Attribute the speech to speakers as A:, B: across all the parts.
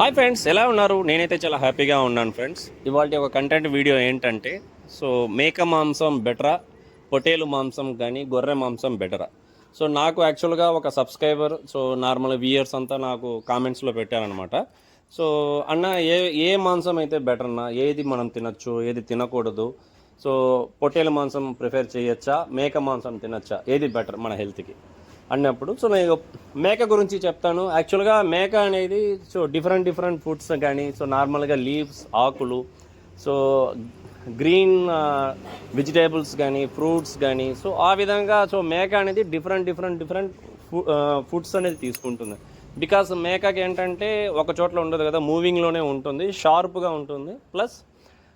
A: Hi friends ఎలా ఉన్నారు? నేనైతే చాలా హ్యాపీగా ఉన్నాను ఫ్రెండ్స్ ఇవాళ ఒక కంటెంట్ వీడియో ఏంటంటే సో మేక మాంసం బెటరా పొటేలు మాంసం కానీ గొర్రె మాంసం బెటరా? సో నాకు యాక్చువల్గా ఒక సబ్స్క్రైబర్ సో నార్మల్ వ్యూయర్స్ అంతా నాకు కామెంట్స్లో పెట్టారనమాట సో అన్న ఏ ఏ మాంసం అయితే బెటర్ అన్న ఏది మనం తినచ్చు ఏది తినకూడదు? సో పొట్టేలు మాంసం ప్రిఫర్ చేయొచ్చా మేక మాంసం తినచ్చా? ఏది బెటర్ మన హెల్త్కి అన్నప్పుడు. సో నేను మేక గురించి చెప్తాను. యాక్చువల్గా మేక అనేది సో డిఫరెంట్ డిఫరెంట్ ఫుడ్స్ కానీ సో నార్మల్గా లీవ్స్ ఆకులు సో గ్రీన్ వెజిటేబుల్స్ కానీ ఫ్రూట్స్ కానీ సో ఆ విధంగా సో మేక అనేది డిఫరెంట్ డిఫరెంట్ డిఫరెంట్ ఫుడ్స్ అనేది తీసుకుంటుంది. బికాస్ మేకకి ఏంటంటే ఒక చోట్ల ఉండదు కదా మూవింగ్లోనే ఉంటుంది షార్ప్గా ఉంటుంది. ప్లస్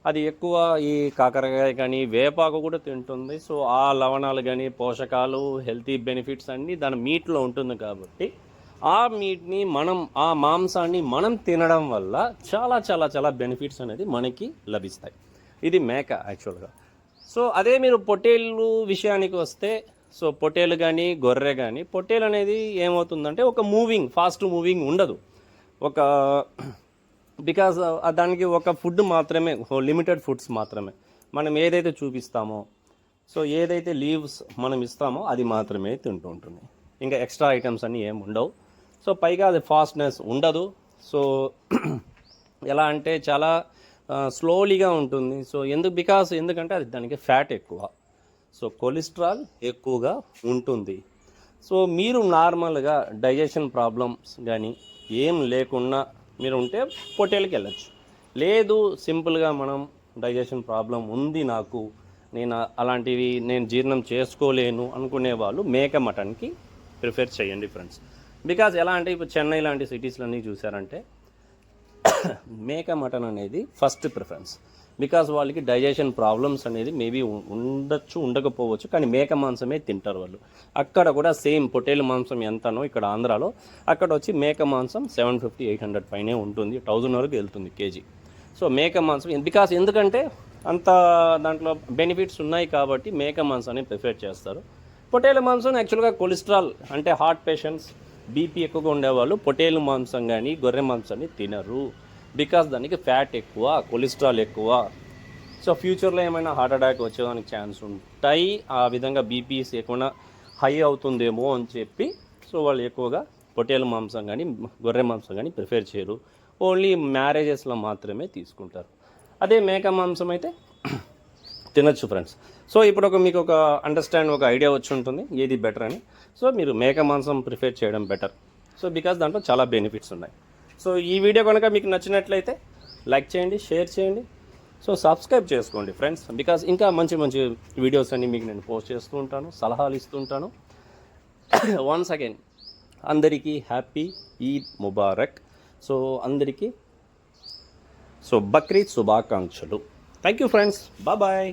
A: అది ఎక్కువ ఈ కాకరకాయ కానీ వేపాకు కూడా తింటుంది. సో ఆ లవణాలు కానీ పోషకాలు హెల్తీ బెనిఫిట్స్ అన్నీ దాని మీట్లో ఉంటుంది కాబట్టి ఆ మీట్ని మనం ఆ మాంసాన్ని మనం తినడం వల్ల చాలా చాలా చాలా బెనిఫిట్స్ అనేది మనకి లభిస్తాయి. ఇది మేక యాక్చువల్గా. సో అదే మీరు పొట్టేళ్ళు విషయానికి వస్తే సో పొట్టేలు కానీ గొర్రె కానీ పొట్టేలు అనేది ఏమవుతుందంటే ఒక మూవింగ్ ఫాస్ట్ మూవింగ్ ఉండదు. ఒక బికాజ్ uh, దానికి ఒక ఫుడ్ మాత్రమే లిమిటెడ్ ఫుడ్స్ మాత్రమే. మనం ఏదైతే చూపిస్తామో సో ఏదైతే లీవ్స్ మనం ఇస్తామో అది మాత్రమే తింటూ ఉంటుంది. ఇంకా ఎక్స్ట్రా ఐటమ్స్ అన్నీ ఏమి ఉండవు. సో పైగా అది ఫాస్ట్నెస్ ఉండదు. సో ఎలా అంటే చాలా స్లోలీగా ఉంటుంది. సో ఎందుకు బికాస్ ఎందుకంటే అది దానికి ఫ్యాట్ ఎక్కువ. సో కొలెస్ట్రాల్ ఎక్కువగా ఉంటుంది. సో మీరు నార్మల్గా డైజెషన్ ప్రాబ్లమ్స్ కానీ ఏం లేకుండా మీరు ఉంటే పొట్టేలకి వెళ్ళచ్చు లేదు సింపుల్గా మనం డైజెషన్ ప్రాబ్లం ఉంది నాకు నేను అలాంటివి నేను జీర్ణం చేసుకోలేను అనుకునే వాళ్ళు మేక మటన్కి ప్రిఫర్ చేయండి ఫ్రెండ్స్. బికాజ్ ఎలా అంటే ఇప్పుడు చెన్నై లాంటి సిటీస్లన్నీ చూసారంటే మేక మటన్ అనేది ఫస్ట్ ప్రిఫరెన్స్. బికాజ్ వాళ్ళకి డైజెషన్ ప్రాబ్లమ్స్ అనేది మేబీ ఉండొచ్చు ఉండకపోవచ్చు కానీ మేక మాంసమే తింటారు వాళ్ళు. అక్కడ కూడా సేమ్ పొటేలు మాంసం ఎంతనో ఇక్కడ ఆంధ్రాలో అక్కడ వచ్చి మేక మాంసం సెవెన్ ఫిఫ్టీ ఎయిట్ హండ్రెడ్ పైనే ఉంటుంది థౌజండ్ వరకు వెళ్తుంది కేజీ. సో మేక మాంసం బికాస్ ఎందుకంటే అంత దాంట్లో బెనిఫిట్స్ ఉన్నాయి కాబట్టి మేక మాంసాన్ని ప్రిఫర్ చేస్తారు. పొటేలు మాంసం యాక్చువల్గా కొలెస్ట్రాల్ అంటే హార్ట్ పేషెంట్స్ బీపీ ఎక్కువగా ఉండేవాళ్ళు పొట్టేలు మాంసం కానీ గొర్రె మాంసాన్ని తినరు. బికాస్ దానికి ఫ్యాట్ ఎక్కువ కొలెస్ట్రాల్ ఎక్కువ. సో ఫ్యూచర్లో ఏమైనా హార్ట్ అటాక్ వచ్చేదానికి ఛాన్స్ ఉంటాయి. ఆ విధంగా బీపీస్ ఎక్కువ హై అవుతుందేమో అని చెప్పి సో వాళ్ళు ఎక్కువగా పొట్టేల మాంసం కానీ గొర్రె మాంసం కానీ ప్రిఫర్ చేయరు. ఓన్లీ మ్యారేజెస్లో మాత్రమే తీసుకుంటారు. అదే మేక మాంసం అయితే తినొచ్చు ఫ్రెండ్స్ సో ఇప్పుడు ఒక మీకు ఒక అండర్స్టాండ్ ఒక ఐడియా వచ్చి ఉంటుంది ఏది బెటర్ అని. సో మీరు మేక మాంసం ప్రిఫర్ చేయడం బెటర్ సో బికాస్ దాంట్లో చాలా బెనిఫిట్స్ ఉన్నాయి. సో ఈ వీడియో కనుక మీకు నచ్చినట్లయితే లైక్ చేయండి షేర్ చేయండి. సో సబ్స్క్రైబ్ చేసుకోండి ఫ్రెండ్స్ బికాస్ ఇంకా మంచి మంచి వీడియోస్ అన్ని మీకు నేను పోస్ట్ చేస్తూ ఉంటాను సలహాలు ఇస్తూ ఉంటాను. వన్స్ అగైన్ అందరికీ హ్యాపీ ఈద్ ముబారక్ సో అందరికీ సో బక్రీద్ శుభాకాంక్షలు. Thank you friends bye